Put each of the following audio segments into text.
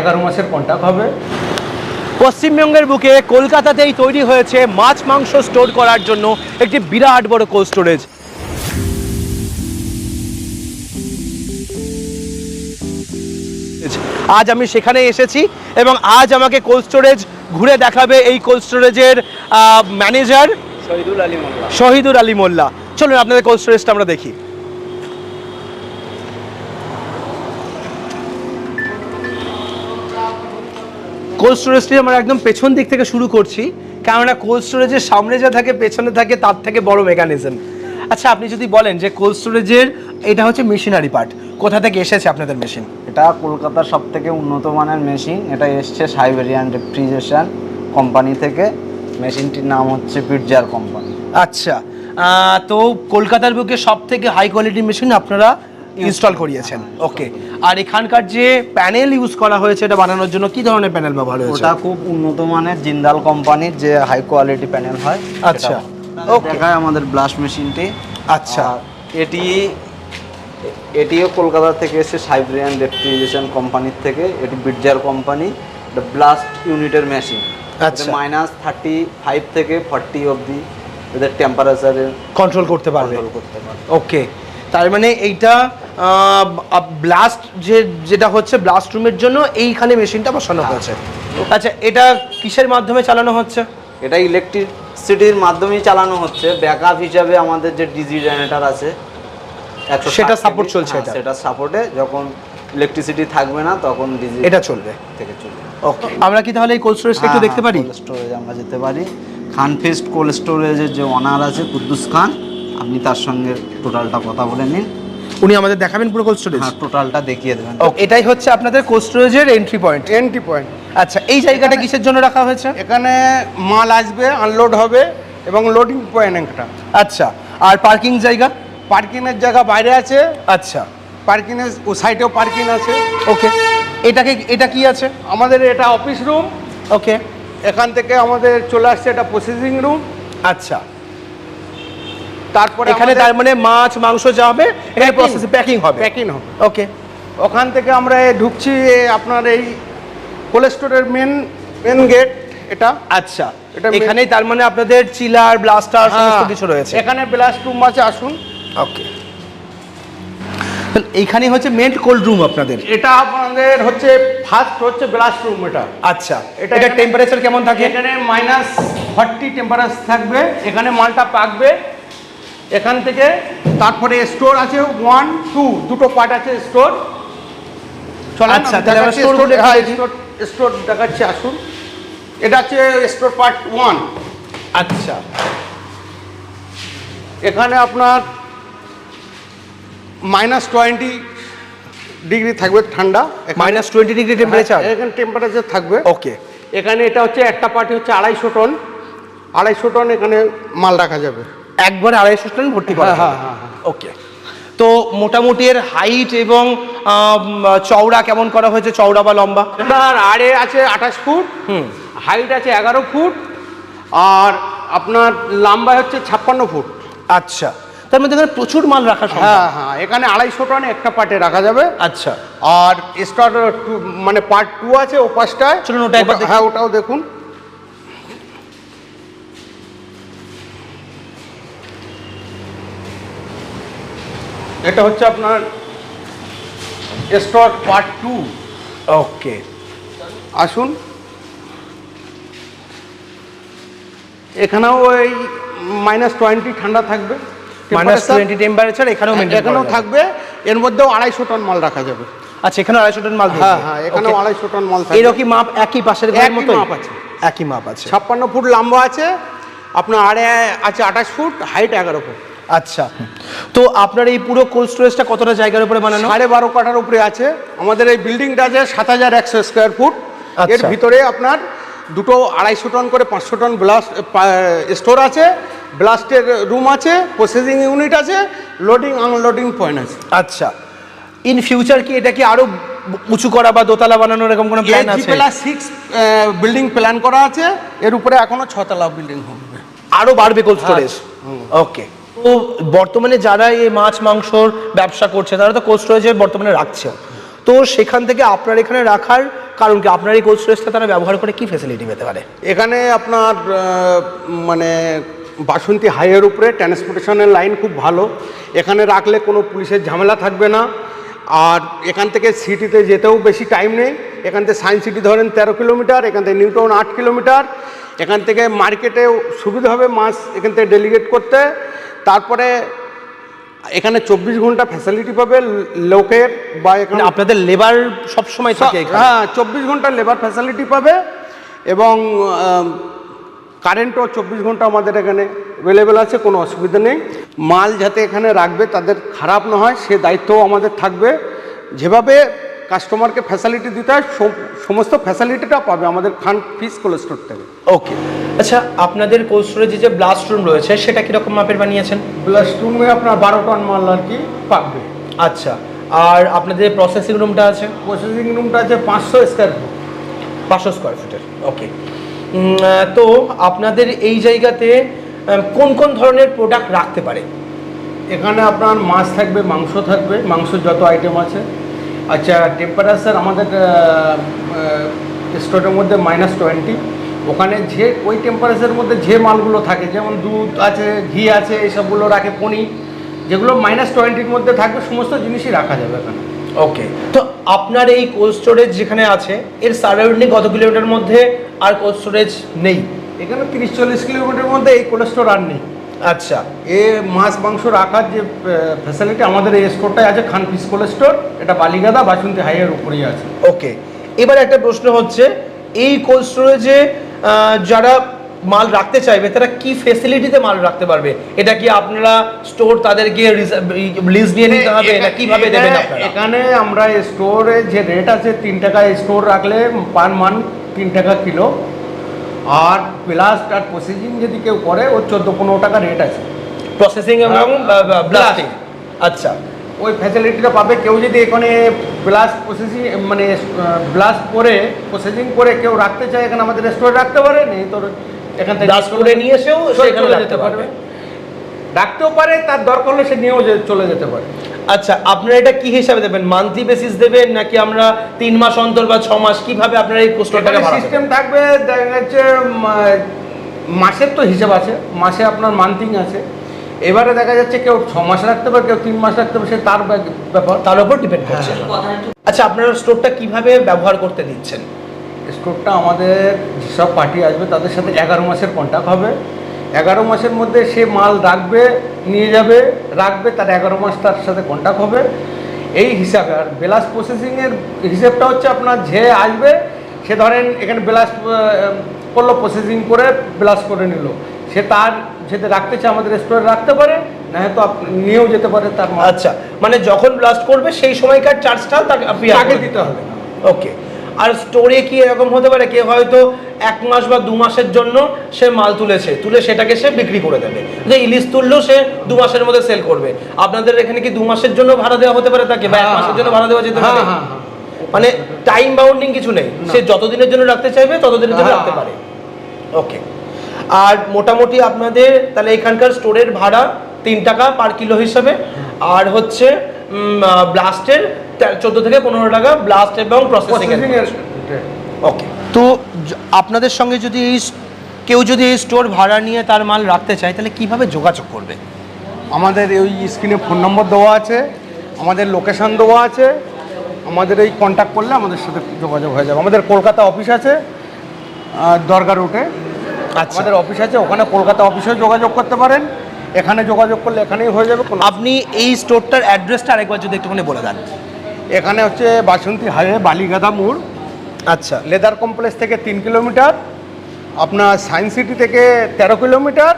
এগারো মাসের কন্ট্যাক্ট হবে। পশ্চিমবঙ্গের বুকে কলকাতাতেই তৈরি হয়েছে মাছ মাংস স্টোর করার জন্য একটি বিরাট বড় কোল্ড স্টোরেজ আজ আমি সেখানে এসেছি এবং আজ আমাকে কোল্ড স্টোরেজ ঘুরে দেখাবে এই কোল্ড স্টোরেজের ম্যানেজার শহীদুল আলী মোল্লা। শহীদুর আলী মোল্লা। চলুন আপনাদের কোল্ড স্টোরেজটা আমরা দেখি। কোল্ড স্টোরেজটি আমরা একদম পেছন দিক থেকে শুরু করছি কেননা কোল্ড স্টোরেজের সামনে যা থাকে পেছনে থাকে তার থেকে বড় মেকানিজম আচ্ছা আপনি যদি বলেন যে কোল্ড স্টোরেজের এটা হচ্ছে মেশিনারি পার্ট কোথা থেকে এসেছে আপনাদের মেশিন এটা কলকাতার সব থেকে উন্নত মানের মেশিন এটা এসছে সাইবেরিয়ান রেফ্রিজারেশন কোম্পানি থেকে। মেশিনটির নাম হচ্ছে পিটজার কোম্পানি আচ্ছা তো কলকাতার বুকে সব থেকে হাই কোয়ালিটি মেশিন আপনারা ইনস্টল করিয়েছেন। ওকে আর এখানকার যে প্যানেল ইউজ করা হয়েছে এটা বানানোর জন্য কি ধরনের প্যানেল ব্যবহার হয়েছে? ওটা খুব উন্নত মানের জিন্দাল কোম্পানির যে হাই কোয়ালিটি প্যানেল হয় আচ্ছা, ওকে. আমাদের ব্লাস্ট মেশিনটি আচ্ছা। এটি এটিও কলকাতা থেকে এসে সাইব্রিয়ান রেফ্রিজারেশন কোম্পানির থেকে এটি বিটজার কোম্পানি এটা ব্লাস্ট ইউনিটের মেশিন আচ্ছা। মাইনাস থার্টি ফাইভ থেকে ফর্টি অবধি এদের টেম্পারেচারের কন্ট্রোল করতে পারবে। ওকে তার মানে এইটা ব্লাস্ট যে যেটা হচ্ছে ব্লাস্ট রুমের জন্য এইখানে মেশিনটা বসানো হয়েছে। আচ্ছা এটা কিসের মাধ্যমে চালানো হচ্ছে? এটা ইলেকট্রিসিটির মাধ্যমেই চালানো হচ্ছে। ব্যাকআপ হিসাবে আমাদের যে ডিজি জেনারেটর আছে 160 সেটা সাপোর্ট চলছে হ্যাঁ, এটা? সেটা সাপোর্টে যখন ইলেকট্রিসিটি থাকবে না তখন ডিজি এটা চলবে। থেকে চলবে। ওকে আমরা কি তাহলে এই কোল্ড স্টোরেজটা একটু দেখতে পারি? কোল্ড স্টোরেজ আমরা যেতে পারি। খান ফেস্ট কোল্ড স্টোরেজের যে ওনার আছে কুদ্দুস খান। আপনি তার সঙ্গে টোটালটা কথা বলে নিন। উনি আমাদের দেখাবেন পুরো কোল্ড স্টোরেজ হ্যাঁ টোটালটা দেখিয়ে দেবেন। এটাই হচ্ছে আপনাদের কোল্ড স্টোরেজের এন্ট্রি পয়েন্ট এন্ট্রি পয়েন্ট আচ্ছা এই জায়গাটা কিসের জন্য রাখা হয়েছে? এখানে মাল আসবে আনলোড হবে এবং লোডিং পয়েন্ট একটা। আচ্ছা আর পার্কিং জায়গা? পার্কিংয়ের জায়গা বাইরে আছে। আচ্ছা। পার্কিংয়ের ও সাইডেও পার্কিং আছে। ওকে এটাকে এটা কি আছে? আমাদের এটা অফিস রুম ওকে এখান থেকে আমাদের চলে আসছে এটা প্রসেসিং রুম আচ্ছা। তারপরে এখানে তার মানে মাছ মাংস যা হবে এখানে. প্রসেস প্যাকিং হবে। প্যাকিং হবে। ওকে ওখান থেকে আমরা ঢুকছি আপনার এই কোলেস্টোরের মেন মেন গেট এটা। আচ্ছা। এটা এখানেই তার মানে আপনাদের চিলার ব্লাস্টার সমস্ত কিছু রয়েছে। হ্যাঁ, এখানে ব্লাস্ট রুম আছে আসুন। ওকে এইখানে হচ্ছে মেন কোল্ড রুম আপনাদের। এটা আপনাদের হচ্ছে ফার্স্ট হচ্ছে ব্লাস্ট রুম এটা। আচ্ছা। এটা এটা এটা টেম্পারেচার কেমন থাকে? এখানে মাইনাস ফর্টি টেম্পারেচার থাকবে। এখানে মালটা পাকবে। এখান থেকে তারপরে স্টোর আছে ওয়ান টু দুটো পার্ট আছে স্টোর আচ্ছা, দেখাচ্ছি একটু হ্যাঁ, দেখাচ্ছি আসুন। এটা হচ্ছে স্টোর পার্ট ওয়ান আচ্ছা। এখানে আপনার মাইনাস টোয়েন্টি ডিগ্রি থাকবে ঠান্ডা। মাইনাস টোয়েন্টি ডিগ্রি টেম্পারেচার হ্যাঁ, এখানে টেম্পারেচার থাকবে। ওকে এখানে এটা হচ্ছে একটা পার্টি হচ্ছে আড়াইশো টন। আড়াইশো টন এখানে মাল রাখা যাবে। একবারে আড়াইশো টন ভর্তি করা হ্যাঁ, হ্যাঁ, হ্যাঁ, ওকে তো মোটামুটি এর হাইট এবং চওড়া কেমন করা হয়েছে? চওড়া বা লম্বা? আপনার আড়ে আছে আঠাশ ফুট হাইট আছে এগারো ফুট আর আপনার লম্বা হচ্ছে ছাপ্পান্ন ফুট। আচ্ছা। তার মধ্যে এখানে প্রচুর মাল রাখা হ্যাঁ হ্যাঁ এখানে আড়াইশো টন একটা পার্টে রাখা যাবে। আচ্ছা। আর স্টার মানে পার্ট টু আছে ও পাঁচটায় চলুন ওটা হ্যাঁ ওটাও দেখুন। এটা হচ্ছে আপনার স্টক পার্ট টু। ওকে। আসুন। এখানেও ওই মাইনাস টোয়েন্টি ঠান্ডা থাকবে। মাইনাস টোয়েন্টি টেম্পারেচার এখানেও এখানেও থাকবে। এর মধ্যেও আড়াইশো টন মাল রাখা যাবে। আচ্ছা এখানে আড়াইশো টন মাল হ্যাঁ হ্যাঁ এখানেও আড়াইশো টন মাল থাকবে। এরকম মাপ একই পাশের ঘরের মতো মাপ আছে। একই মাপ আছে। ছাপ্পান্ন ফুট লম্বা আছে। আপনার আড়ে আছে আঠাশ ফুট হাইট এগারো ফুট। আচ্ছা। তো আপনার এই পুরো কোল্ড স্টোরেজটা কতটা জায়গার উপরে বানানো? সাড়ে বারো কাঠার উপরে আছে। আমাদের এই বিল্ডিংটা আছে সাত হাজার একশো স্কোয়ার ফুট এর আচ্ছা। ভিতরে আপনার দুটো আড়াইশো টন করে পাঁচশো টন ব্লাস্ট স্টোর আছে ব্লাস্টের রুম আছে প্রসেসিং ইউনিট আছে লোডিং আনলোডিং পয়েন্ট আছে। আচ্ছা। ইন ফিউচার কি এটা কি আরও উঁচু করা বা দোতলা বানানোর এরকম কোনো প্ল্যান আছে? প্লাস সিক্স বিল্ডিং প্ল্যান করা আছে। এর উপরে এখনও ছতলা বিল্ডিং হবে। আরও বাড়বে কোল্ড স্টোরেজ ওকে তো বর্তমানে যারা এই মাছ, মাংসর ব্যবসা করছে, তারা তো কোল্ড স্টোরেজে বর্তমানে রাখছে তো সেখান থেকে আপনার এখানে রাখার কারণ কি? আপনার এই কোল্ড স্টোরেজটা তারা ব্যবহার করে কি ফেসিলিটি পেতে পারে? এখানে আপনার মানে বাসন্তী হাইয়ের উপরে ট্রান্সপোর্টেশনের লাইন খুব ভালো। এখানে রাখলে কোনো পুলিশের ঝামেলা থাকবে না। আর এখান থেকে সিটিতে যেতেও বেশি টাইম নেই। এখান থেকে সায়েন্স সিটি ধরেন তেরো কিলোমিটার, এখান থেকে নিউটাউন আট কিলোমিটার। এখান থেকে মার্কেটেও সুবিধা হবে মাছ এখান থেকে ডেলিগেট করতে। তারপরে এখানে চব্বিশ ঘণ্টা ফ্যাসিলিটি পাবে লোকের বা এখানে মানে আপনাদের লেবার সব সময় থাকে হ্যাঁ চব্বিশ ঘণ্টা লেবার ফ্যাসিলিটি পাবে এবং কারেন্টও চব্বিশ ঘণ্টা আমাদের এখানে অ্যাভেলেবেল আছে কোনো অসুবিধা নেই। মাল যাতে এখানে রাখবে তাদের খারাপ না হয় সে দায়িত্বও আমাদের থাকবে। যেভাবে কাস্টমারকে ফ্যাসিলিটি দিতে হয় সমস্ত ফ্যাসিলিটিটা পাবে আমাদের খান ফিস কোলেস্টোর থেকে। ওকে আচ্ছা আপনাদের কোল্ড স্টোরেজে যে ব্লাস্ট রুম রয়েছে সেটা কীরকম মাপের বানিয়েছেন? প্লাস রুমে আপনার বারো টন মাল আর কি পাবে আচ্ছা আর আপনাদের প্রসেসিং রুমটা আছে? প্রসেসিং রুমটা আছে পাঁচশো স্কোয়ার ফুট পাঁচশো স্কোয়ার ফিটের ওকে তো আপনাদের এই জায়গাতে কোন কোন ধরনের প্রোডাক্ট রাখতে পারে? এখানে আপনার মাছ থাকবে মাংস থাকবে মাংসের যত আইটেম আছে। আচ্ছা টেম্পারেচার আমাদের স্টোরের মধ্যে মাইনাস টোয়েন্টি ওখানে যে ওই টেম্পারেচারের মধ্যে যে মালগুলো থাকে যেমন দুধ আছে ঘি আছে এইসবগুলো রাখে পনির যেগুলো মাইনাস টোয়েন্টির মধ্যে থাকবে সমস্ত জিনিসই রাখা যাবে এখানে। ওকে তো আপনার এই কোল্ড স্টোরেজ যেখানে আছে এর সারাউন্ডিং কত কিলোমিটার মধ্যে আর কোল্ড স্টোরেজ নেই? এখানে তিরিশ চল্লিশ কিলোমিটার মধ্যে এই কোলেস্টোর আর নেই। আচ্ছা এ মাছ মাংস রাখার যে ফ্যাসিলিটি আমাদের এই স্টোরটাই আছে খান পিস কোলেস্টোর এটা বালিগাদা বাসন্তী হাইয়ের উপরেই আছে। ওকে এবার একটা প্রশ্ন হচ্ছে এই কোল্ড স্টোরেজে যারা মাল রাখতে চাইবে তারা কি ফেসিলিটিতে মাল রাখতে পারবে? এটা কি আপনারা স্টোর তাদেরকে লিজ নিয়ে নিতে হবে? না কীভাবে দেবেন এখানে- আপনারা? এখানে আমরা স্টোরে যে রেট আছে তিন টাকা স্টোর রাখলে পার মান তিন টাকা কিলো। আর প্লাস আর প্রসেসিং যদি কেউ করে ওর চোদ্দ পনেরো টাকা রেট আছে। প্রসেসিং এবং ব্লাস্টিং আচ্ছা। ওই ফ্যাসিলিটিটা পাবে কেউ যদি এখানে প্লাস প্রসেসিং মানে ব্লাস্ট করে প্রসেসিং করে কেউ রাখতে চায় এখানে আমাদের রেস্টুরেন্ট রাখতে পারে নেই তোর এখান থেকে ব্লাস্ট করে নিয়ে এসেও সেখানে যেতে রাখতে পারবে। রাখতেও পারে তার দরকার হলে সে নিয়েও চলে যেতে পারে। আচ্ছা আপনারা এটা কি হিসাবে দেবেন? মান্থলি বেসিস দেবেন নাকি আমরা তিন মাস অন্তর বা ছ মাস কীভাবে আপনারা এই কোস্টটাকে সিস্টেম থাকবে দেখা যাচ্ছে মাসের তো হিসাব আছে মাসে আপনার মান্থিং আছে। এবারে দেখা যাচ্ছে কেউ ছ মাস রাখতে পারে কেউ তিন মাস রাখতে পারে সে তার ব্যাপার। তার উপর ডিপেন্ড করছে। আচ্ছা আপনারা স্টোরটা কীভাবে ব্যবহার করতে দিচ্ছেন? স্টোরটা আমাদের যেসব পার্টি আসবে তাদের সাথে এগারো মাসের কন্ট্যাক্ট হবে। এগারো মাসের মধ্যে সে মাল রাখবে নিয়ে যাবে রাখবে তার এগারো মাস তার সাথে কন্ট্যাক্ট হবে। এই হিসাবে আর বেলাস প্রসেসিংয়ের হিসেবটা হচ্ছে আপনার যে আসবে সে ধরেন এখানে বেলাস করল প্রসেসিং করে ব্লাস করে নিল। সে তার যেতে রাখতে চায় আমাদের স্টোরে রাখতে পারে না হয়তো নিয়েও যেতে পারে তার আচ্ছা মানে যখন ব্লাস্ট করবে সেই সময়কার চার্জটা তাকে তাকে দিতে হবে। ওকে আর স্টোরে কি এরকম হতে পারে? কেউ হয়তো এক মাস বা দু মাসের জন্য সে মাল তুলেছে তুলে সেটাকে সে বিক্রি করে দেবে। যে ইলিশ তুললেও সে দু মাসের মধ্যে সেল করবে। আপনাদের এখানে কি দু মাসের জন্য ভাড়া দেওয়া হতে পারে তাকে? বা এক হ্যাঁ, মাসের জন্য ভাড়া দেওয়া যেতে হ্যাঁ পারে? হ্যাঁ হ্যাঁ। মানে টাইম বাউন্ডিং কিছু নেই। সে যতদিনের জন্য রাখতে চাইবে ততদিনের জন্য হ্যাঁ, রাখতে হ্যাঁ। পারে। ওকে আর মোটামুটি আপনাদের তাহলে এখানকার স্টোরের ভাড়া তিন টাকা পার কিলো হিসাবে। আর হচ্ছে ব্লাস্টের চোদ্দ থেকে পনেরো টাকা ব্লাস্ট এবং প্রসেসিং ওকে তো আপনাদের সঙ্গে যদি এই কেউ যদি এই স্টোর ভাড়া নিয়ে তার মাল রাখতে চায় তাহলে কীভাবে যোগাযোগ করবে? আমাদের ওই স্ক্রিনে ফোন নম্বর দেওয়া আছে আমাদের লোকেশন দেওয়া আছে আমাদের এই কন্ট্যাক্ট করলে আমাদের সাথে যোগাযোগ হয়ে যাবে। আমাদের কলকাতা অফিস আছে দরগা রুটে আচ্ছা। আমাদের অফিস আছে ওখানে কলকাতা অফিসেও যোগাযোগ করতে পারেন। এখানে যোগাযোগ করলে এখানেই হয়ে যাবে আপনি এই স্টোরটার অ্যাড্রেসটা আরেকবার যদি একটুখানি বলে দেন। এখানে হচ্ছে বাসন্তী হাইওয়ে বালিগাদা মোড়। আচ্ছা। লেদার কমপ্লেক্স থেকে তিন কিলোমিটার আপনার সায়েন্স সিটি থেকে তেরো কিলোমিটার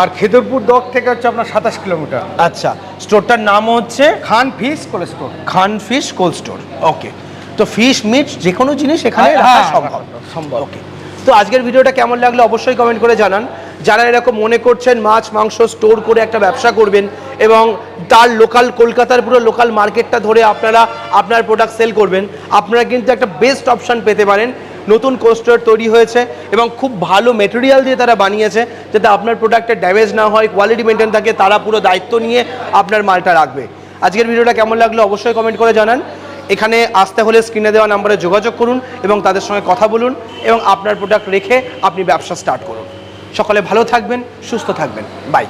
আর খেদুরপুর দক থেকে হচ্ছে আপনার সাতাশ কিলোমিটার। আচ্ছা স্টোরটার নাম হচ্ছে? Khan fish fish cold store Khan fish cold store okay. তো ফিশ মিট যে কোনো জিনিস এখানে হ্যাঁ, রাখা হ্যাঁ, সম্ভব। সম্ভব। ওকে। তো আজকের ভিডিওটা কেমন লাগল অবশ্যই কমেন্ট করে জানান। যারা এরকম মনে করছেন মাছ মাংস স্টোর করে একটা ব্যবসা করবেন এবং তার লোকাল কলকাতার পুরো লোকাল মার্কেটটা ধরে আপনারা আপনার প্রোডাক্ট সেল করবেন। আপনারা কিন্তু একটা বেস্ট অপশন পেতে পারেন। নতুন কোস্টার তৈরি হয়েছে এবং খুব ভালো মেটেরিয়াল দিয়ে তারা বানিয়েছে, যাতে আপনার প্রোডাক্টের ড্যামেজ না হয় কোয়ালিটি মেনটেন থাকে, তারা পুরো দায়িত্ব নিয়ে আপনার মালটা রাখবে। আজকের ভিডিওটা কেমন লাগল অবশ্যই কমেন্ট করে জানান। এখানে আসতে হলে স্ক্রিনে দেওয়া নাম্বারে যোগাযোগ করুন এবং তাদের সঙ্গে কথা বলুন এবং আপনার প্রোডাক্ট রেখে আপনি ব্যবসা স্টার্ট করুন। সকলে ভালো থাকবেন, সুস্থ থাকবেন। বাই